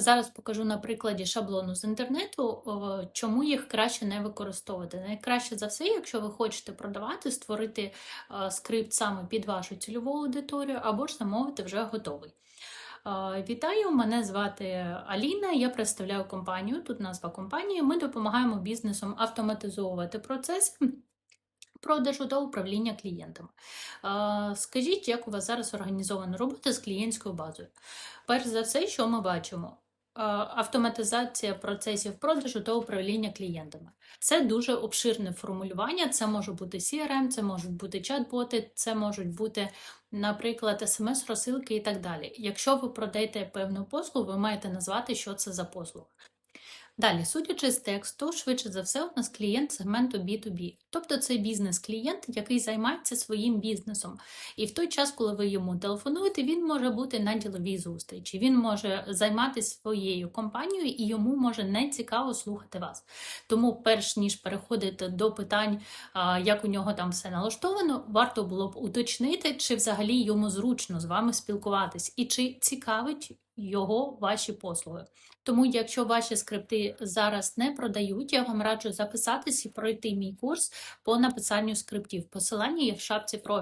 Зараз покажу на прикладі шаблону з інтернету, чому їх краще не використовувати. Найкраще за все, якщо ви хочете продавати, створити е, скрипт саме під вашу цільову аудиторію, або ж замовити вже готовий. Е, Вітаю, мене звати Аліна. Я представляю компанію. Тут назва компанії. Ми допомагаємо бізнесам автоматизовувати процеси продажу та управління клієнтами. Е, Скажіть, як у вас зараз організована робота з клієнтською базою? Перш за все, що ми бачимо? Е, Автоматизація процесів продажу та управління клієнтами. Це дуже обширне формулювання. Це може бути CRM, це можуть бути чат-боти, це можуть бути, наприклад, смс-розсилки і так далі. Якщо ви продаєте певну послугу, ви маєте назвати, що це за послуга. Далі, судячи з тексту, швидше за все, у нас клієнт сегменту B2B. Тобто це бізнес-клієнт, який займається своїм бізнесом. І в той час, коли ви йому телефонуєте, він може бути на діловій зустрічі. Він може займатися своєю компанією і йому може не цікаво слухати вас. Тому, перш ніж переходити до питань, як у нього там все налаштовано, варто було б уточнити, чи взагалі йому зручно з вами спілкуватись, і чи цікавить його ваші послуги. Тому, якщо ваші скрипти зараз не продають, я вам раджу записатись і пройти мій курс по написанню скриптів. Посилання є в шапці профілю.